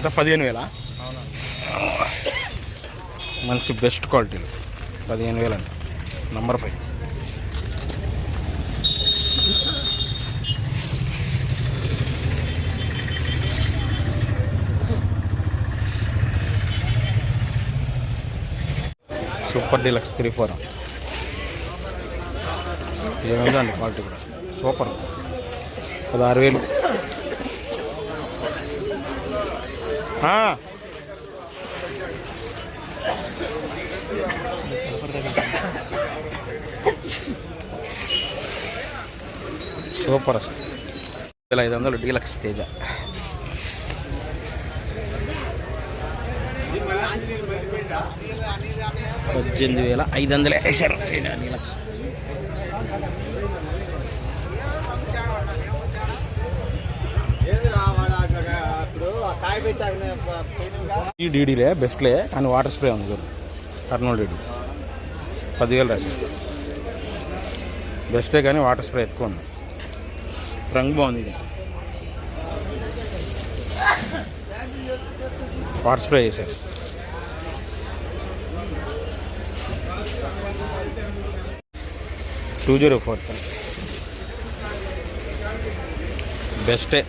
అంటే పదిహేను వేలా? మంచి బెస్ట్ క్వాలిటీలు పదిహేను వేలు అండి number five super deluxe three four ఏమైందండి క్వాలిటీ కూడా? సూపర్ పదహారు వేలు. ఆ. సూపర్ అసలు వేల ఐదు వందలు డీలక్స్ తేజ పద్దెనిమిది వేల ఐదు వందలు వేసారు తేజ డీలక్స్ ఈ డీడీలే బెస్ట్లే కానీ వాటర్ స్ప్రే ఉంది చూడు. కర్నూలు డీడీ. పదివేలు రాసి బెస్టే కానీ వాటర్ స్ప్రే ఎక్కువ ఉంది. రంగు బాగుంది ఇది. వాటర్ స్ప్రే చేశారు టూ జీరో ఫోర్ బెస్టే.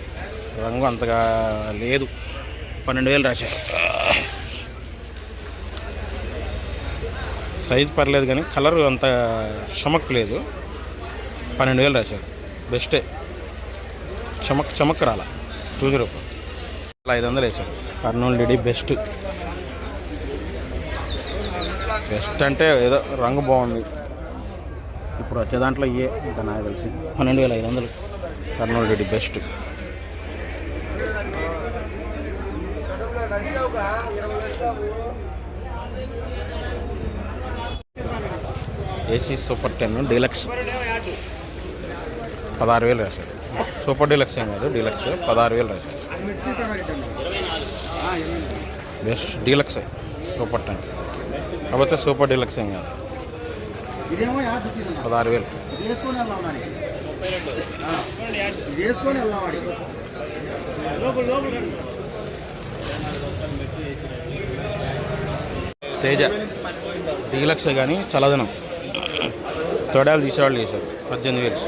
రంగు అంతగా లేదు. పన్నెండు వేలు రాశారు సైజ్ పర్లేదు కానీ కలర్ అంత చమక్ లేదు. పన్నెండు వేలు రాశారు బెస్టే. చమక్ చమక్ రాల. టూ జీరో ఐదు వందలు వేశారు కర్నూలు డిడి బెస్ట్. బెస్ట్ అంటే ఏదో రంగు బాగుంది. ఇప్పుడు వచ్చే దాంట్లో ఏ? ఇంకా నాకు తెలిసి పన్నెండు వేల ఐదు వందలు. Kurnool DD best. AC super ten deluxe. పదహారు వేలు రాశాడు. సూపర్ డీలక్స్ ఏం కాదు డీలక్స్ పదహారు వేలు రాశాడు. Best deluxe super ten. కాకపోతే సూపర్ డీలక్స్ ఏం కాదు. ఇదేమో యాడ్ సీజన్ పదహారు వేలు. ఇది వేసుకొని తేజ డీలక్స్ కానీ చల్లదనం తొడాలు తీసేవాళ్ళు వేశారు పద్దెనిమిది వేలు.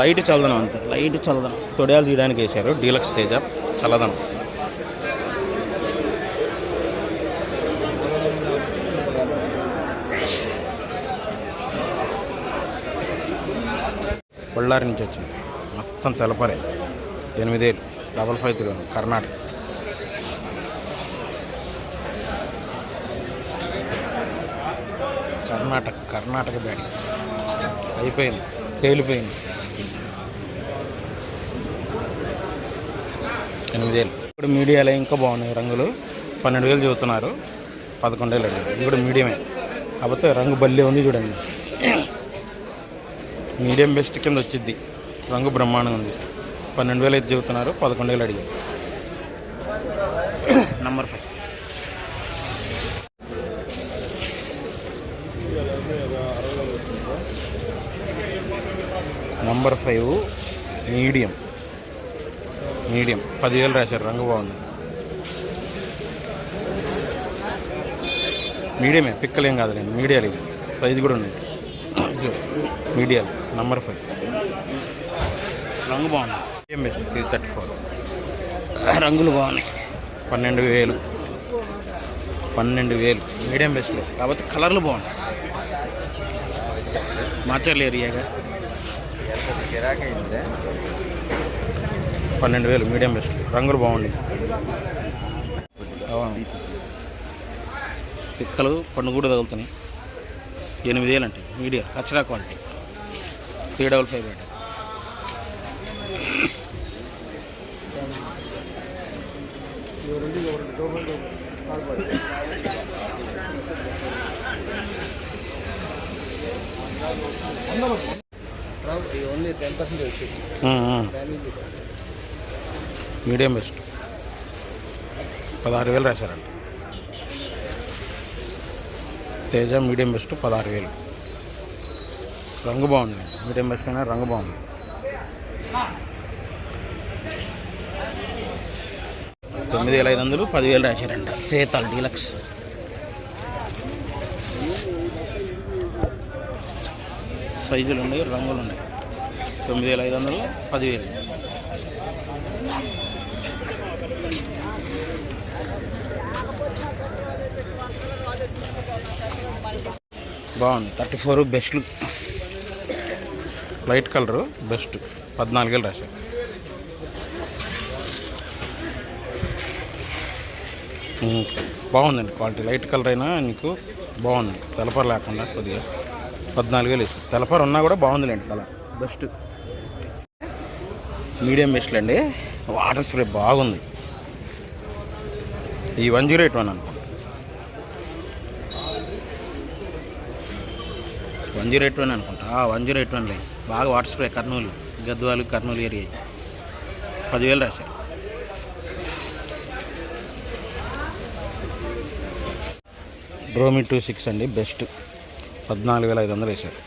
లైట్ చల్లదనం అంతే. లైట్ చల్లదనం తొడాలు తీయడానికి వేశారు డీలక్స్ తేజ చల్లదనం బళ్ళారి నుంచి వచ్చింది. మొత్తం తెలపరే ఎనిమిదేళ్ళు double five three Karnataka. Karnataka Karnataka batting. అయిపోయింది తేలిపోయింది. ఎనిమిదేళ్ళు. ఇప్పుడు మీడియాలో ఇంకా బాగున్నాయి రంగులు. పన్నెండు వేలు చెబుతున్నారు. పదకొండేళ్ళు అడిగారు. ఇది కూడా మీడియమే. కాకపోతే రంగు బల్లే ఉంది చూడండి. మీడియం బెస్ట్ కింద వచ్చింది రంగు బ్రహ్మాండంగా ఉంది. పన్నెండు వేలు అయితే చెబుతున్నారు. పదకొండేళ్ళు అడిగారు. Number five number five medium. Medium. పదివేలు రాశారు. రంగు బాగుంది. మీడియమే. పిక్కలేం కాదులేండి మీడియాలు ఇవి. సైజు కూడా ఉంది ఇదిగో, మీడియాలు. Number five. రంగు బాగుంది. Medium three thirty four. రంగులు బాగున్నాయి. పన్నెండు వేలు. పన్నెండు వేలు. మీడియం బెస్ట్లో కాకపోతే కలర్లు బాగున్నాయి. మార్చర్లు ఏరియాగా పన్నెండు వేలు మీడియం బెస్ట్. రంగులు బాగుంది పిక్కలు పండు కూడా తగులుతున్నాయి. ఎనిమిది వేలు అంటే medium కచ్చరా quality. Three double five bed only ten percent వచ్చింది డ్యామేజ్ మీడియం బెస్ట్ పదహారు వేలు రాశారండి తేజ మీడియం బెస్ట్ పదహారు వేలు. రంగు బాగుంది. మీడియం బెస్ట్ అయినా రంగు బాగుంది. తొమ్మిది వేల ఐదు వందలు పదివేలు రాశారంట. సేతాల్ డీలక్స్. సైజులు ఉన్నాయి రంగులు ఉన్నాయి. తొమ్మిది వేల ఐదు వందలు పదివేలు. బాగుంది. Thirty four best light colour best. పద్నాలుగేళ్ళు రాశారు. బాగుందండి క్వాలిటీ. లైట్ కలర్ అయినా నీకు బాగుంది. తెలపర లేకుండా కొద్దిగా. పద్నాలుగు వేలు ఇస్తుంది తెలపర ఉన్నా కూడా బాగుందిలేండి తల. బెస్ట్ మీడియం బెస్ట్ అండి వాటర్ స్ప్రే బాగుంది. ఈ వన్ జీరో ఎయిట్ వన్ అనుకుంటా వన్ జీరో ఎయిట్ వన్ అనుకుంటా. వన్ జీరో ఎయిట్ వన్లే బాగా water spray Kurnool Gadwal Kurnool area. పదివేలు రాశారు. డ్రోమి టూ సిక్స్ అండి బెస్ట్ పద్నాలుగు వేల ఐదు వందలు వేశారు.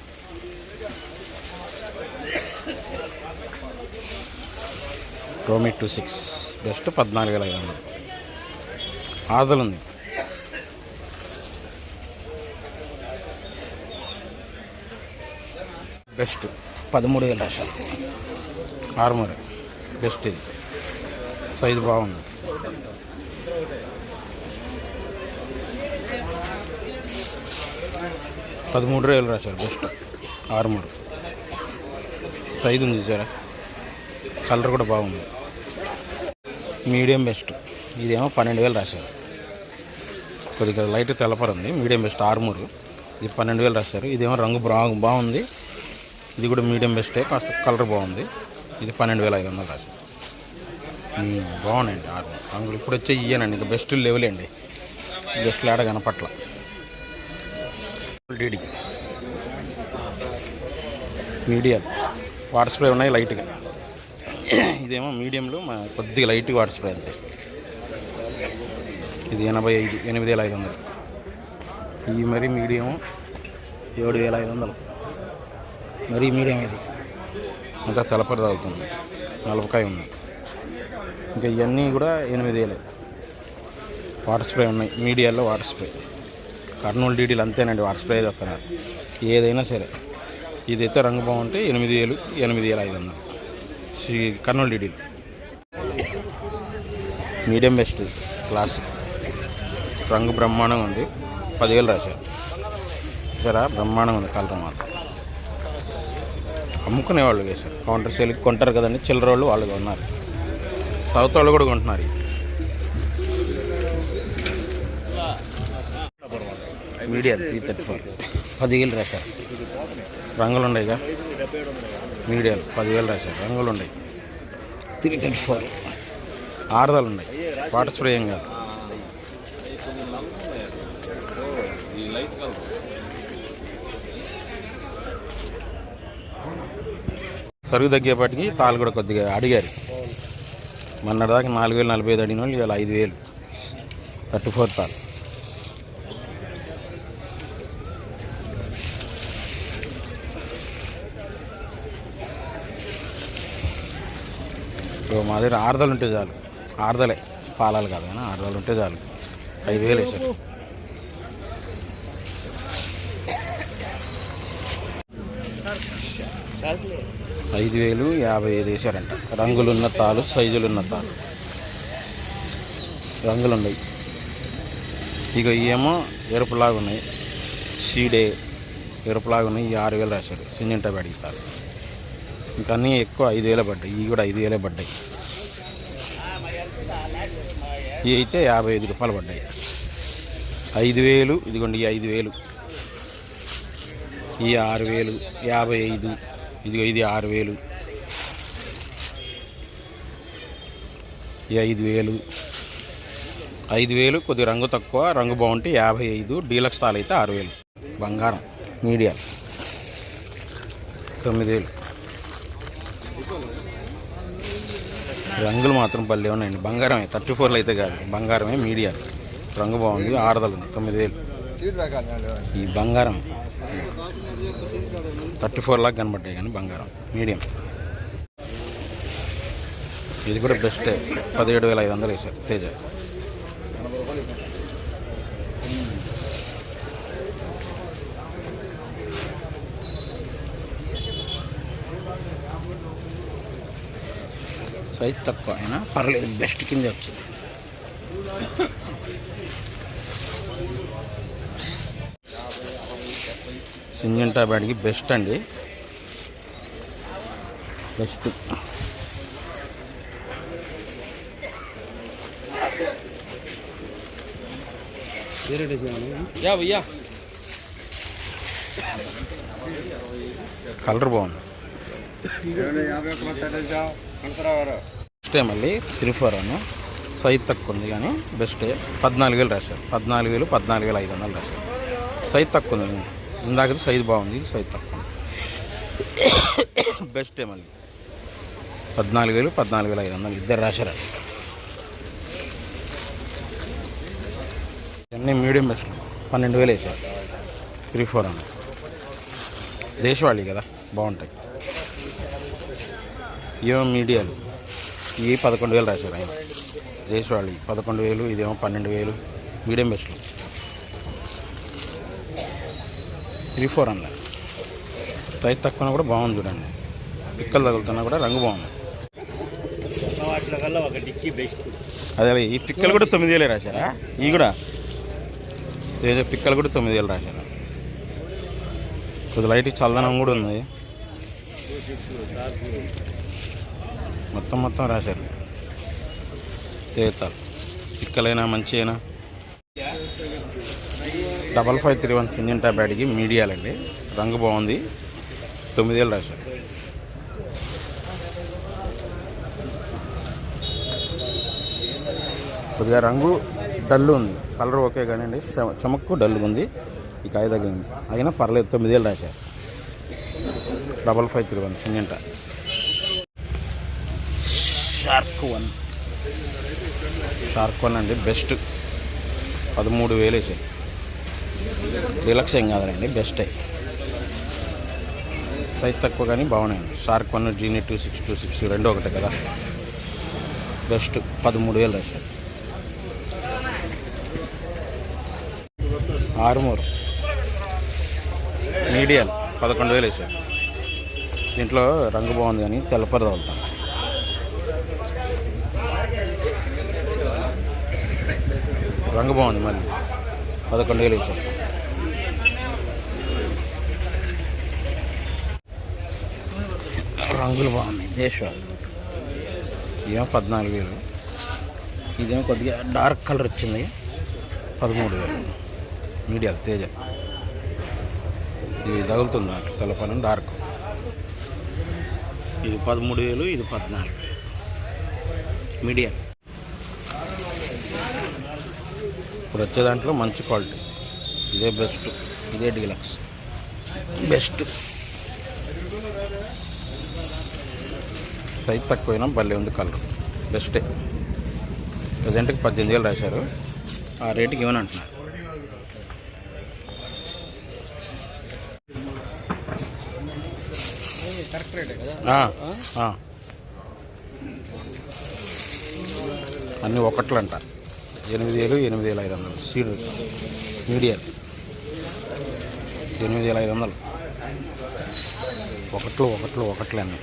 డ్రోమి టూ సిక్స్ బెస్ట్ పద్నాలుగు వేల ఐదు వందలు. ఆదలు ఉంది బెస్ట్ పదమూడు వేల లక్షలు బెస్ట్ ఇది. సైజు బాగుంది. పదమూడు వేలు రాశారు బెస్ట్ ఆరుమూరు సైజు ఉంది సార్ కలర్ కూడా బాగుంది. మీడియం బెస్ట్ ఇదేమో పన్నెండు వేలు రాశారు. కొద్దిగా లైట్ తెల్లపర మీడియం బెస్ట్ ఆరుమూరు ఇది పన్నెండు వేలు రాశారు. ఇదేమో రంగు బాగు బాగుంది. ఇది కూడా మీడియం బెస్టే కాస్త కలర్ బాగుంది. ఇది పన్నెండు వేల ఐదు వందలు రాశారు. బాగున్నాయండి ఆరు. రంగులు ఇప్పుడు వచ్చే ఇయ్యానండి. ఇంకా బెస్ట్ లెవెల్ అండి. బెస్ట్ లేడ కనపట్ల. డీడీ. మీడియం. వాటర్ స్ప్రే ఉన్నాయి లైట్గా. ఇదేమో మీడియంలో మా కొద్దిగా లైట్గా వాటర్ స్ప్రే అంతే. ఇది ఎనభై ఐదు ఎనిమిది వేల ఐదు వందలు. ఈ మరీ మీడియం ఏడు వేల ఐదు వందలు. మరీ మీడియం ఇది. ఇంకా తెలపర తాగుతుంది. నలభకాయ ఉంది. ఇంకా ఇవన్నీ కూడా ఎనిమిది వేలే. వాటర్ స్ప్రే ఉన్నాయి. మీడియాలో వాటర్ స్ప్రే. కర్నూలు డీడీలు అంతేనండి వాటర్ స్ప్రే చేస్తున్నారు. ఏదైనా సరే. ఇదైతే రంగు బాగుంటే ఎనిమిది వేలు ఎనిమిది వేల ఐదు వందలు శ్రీ కర్నూలు డీడీలు. మీడియం బెస్ట్ క్లాసిక్ రంగు బ్రహ్మాండంగా ఉంది. పదివేలు రాశారు. సరే బ్రహ్మాండంగా ఉంది కలర్ మాత్రం. అమ్ముకునే వాళ్ళు వేశారు. కౌంటర్ సేల్కి కొంటారు కదండి చిల్లర వాళ్ళు వాళ్ళు ఉన్నారు. సౌత్ వాళ్ళు కూడా కొంటున్నారు. Media three thirty four. పదివేలు రాశారు రంగులు ఉన్నాయిగా మీడియాలు పదివేలు రాశారు రంగులు ఉన్నాయి త్రీ థర్టీ ఫోర్. ఆరుదలు ఉన్నాయి వాటర్ స్ప్రే ఏం కాదు. సరుకు తగ్గేపాటికి తాళ్ళు కూడా కొద్దిగా అడిగారు. మొన్నటిదాకా నాలుగు వేలు నలభై ఐదు అడిగిన వాళ్ళు ఇవాళ ఐదు వేలు. థర్టీ ఫోర్ తాళ్ళు మా దగ్గర ఆరుదలు ఉంటే చాలు. ఆరుదలే. పాలాలు కాదు కానీ ఆరుదలు ఉంటే చాలు. ఐదు వేలు వేసారు ఐదు వేలు యాభై ఐదు వేసారంట రంగులున్న తాలు సైజులున్న తాలు. రంగులు ఉన్నాయి ఇక ఏమో ఎరుపులాగా ఉన్నాయి సీడే ఎరుపులాగా ఉన్నాయి ఆరు వేలు రాశారు సింజంటా అడుగుతారు ఇంకా అన్నీ ఎక్కువ ఐదు వేలే పడ్డాయి. ఇవి కూడా ఐదు వేలే పడ్డాయి. ఇవి అయితే యాభై ఐదు రూపాయలు పడ్డాయి. ఐదు వేలు ఇదిగోండి ఈ ఐదు వేలు. ఈ ఆరు వేలు యాభై ఐదు ఇదిగో ఇది ఆరు వేలు. ఈ ఐదు వేలు. ఐదు వేలు కొద్ది రంగు తక్కువ రంగు బాగుంటే యాభై ఐదు డీలక్స్ తాలు అయితే ఆరు వేలు. బంగారం మీడియా. తొమ్మిది వేలు. రంగులు మాత్రం పల్లె ఉన్నాయండి. బంగారమే. థర్టీ ఫోర్లో అయితే కాదు. బంగారమే మీడియా. రంగు బాగుంది. ఆరుదలు తొమ్మిది వేలు ఈ బంగారం. థర్టీ ఫోర్ లాగా కనబడ్డాయి కానీ బంగారం. మీడియం. ఇది కూడా బెస్టే. పదిహేడు వేల ఐదు వందలు వేసారు తేజ. సైజ్ తక్కువ అయినా పర్లేదు బెస్ట్ కింద వచ్చింది. సింజంటా బ్యాడ్కి బెస్ట్ అండి. బెస్ట్ కలర్ బాగుంది. బెస్టే మళ్ళీ త్రీ ఫోర్ అను. సైజ్ తక్కువ ఉంది కానీ బెస్టే పద్నాలుగు వేలు రాశారు. పద్నాలుగు వేలు పద్నాలుగు వేలు ఐదు వందలు రాశారు. సైజ్ తక్కువ ఉంది. ఇందాకది సైజ్ బాగుంది. ఇది సైజ్ తక్కువ ఉంది. బెస్టే మళ్ళీ. పద్నాలుగు వేలు పద్నాలుగు వేల ఐదు వందలు ఇద్దరు రాశారు అన్నీ మీడియం బెస్ట్ పన్నెండు వేలు వేసారు త్రీ ఫోర్ అన్న దేశవాళీ కదా. బాగుంటాయి. ఇవేమో మీడియాలు ఇవి పదకొండు వేలు రాశారు ఆయన. దేశవాళీ పదకొండు వేలు ఇదేమో పన్నెండు వేలు మీడియం బెస్ట్లు. త్రీ ఫోర్ అన్న సైజ్ తక్కువ కూడా బాగుంది చూడండి. పిక్కలు తగులుతున్నా కూడా రంగు బాగుంది. అదే ఈ పిక్కలు కూడా తొమ్మిది వేలే రాశారా? ఇవి కూడా? ఏదో పిక్కలు కూడా తొమ్మిది వేలు రాశారు. కొద్ది లైట్ చల్లదనం కూడా ఉంది. మొత్తం మొత్తం రాశారు. చేతాలు పిక్కలైనా మంచి అయినా డబల్ ఫైవ్ త్రీ వన్ సింజన్ ట్యాబ్యాడ్కి మీడియాలండి. రంగు బాగుంది. తొమ్మిది రాశారు. కొద్దిగా రంగు డల్ ఉంది. కలర్ ఓకే కానీ అండి చెమక్కు డల్గా ఉంది. ఈ కాయ తగ్గింది అయినా పర్లేదు తొమ్మిదేళ్ళు రాశారు. డబల్ ఫైవ్ త్రీ వన్ సింజంట షార్క్ వన్ షార్క్ వన్ అండి బెస్ట్ పదమూడు వేలు వేసాయి డిలక్స్ ఏం కాదండి బెస్టే సైజ్ తక్కువ కానీ బాగున్నాయండి. షార్క్ వన్ జీనీ టూ సిక్స్ టూ సిక్స్ రెండు ఒకటే కదా. బెస్ట్ పదమూడు వేలు రాశారు ఆర్మూర్ మీడియం పదకొండు వేలు వేసారు దీంట్లో రంగు బాగుంది కానీ తెల్లపర రంగు బాగుంది మళ్ళీ. పదకొండు వేలు ఇచ్చాం. రంగులు బాగున్నాయి దేశవాళ్ళు ఇదేమో పద్నాలుగు వేలు. ఇదేమో కొద్దిగా డార్క్ కలర్ వచ్చింది. పదమూడు వేలు. మీడియా తేజ. ఇది తగులుతుంది నాకు తెల్లపనం డార్క్. ఇది పదమూడు వేలు ఇది పద్నాలుగు మీడియా. ఇప్పుడు వచ్చే దాంట్లో మంచి క్వాలిటీ. ఇదే బెస్ట్. ఇదే డీలక్స్. బెస్ట్. సైజ్ తక్కువైనా భలే ఉంది కలర్. బెస్టే. ప్రజెంట్కి పద్దెనిమిది వేలు రాశారు. ఆ రేటుకి ఇవ్వని అంటున్నారు. కరెక్ట్ రేటే కదా అన్నీ ఒకట్లంట. ఎనిమిది వేలు ఎనిమిది వేల ఐదు వందలు సీడ్ మీడియం. ఎనిమిది వేల ఐదు వందలు ఒకట్లు ఒకట్లు ఒకట్లు అన్నీ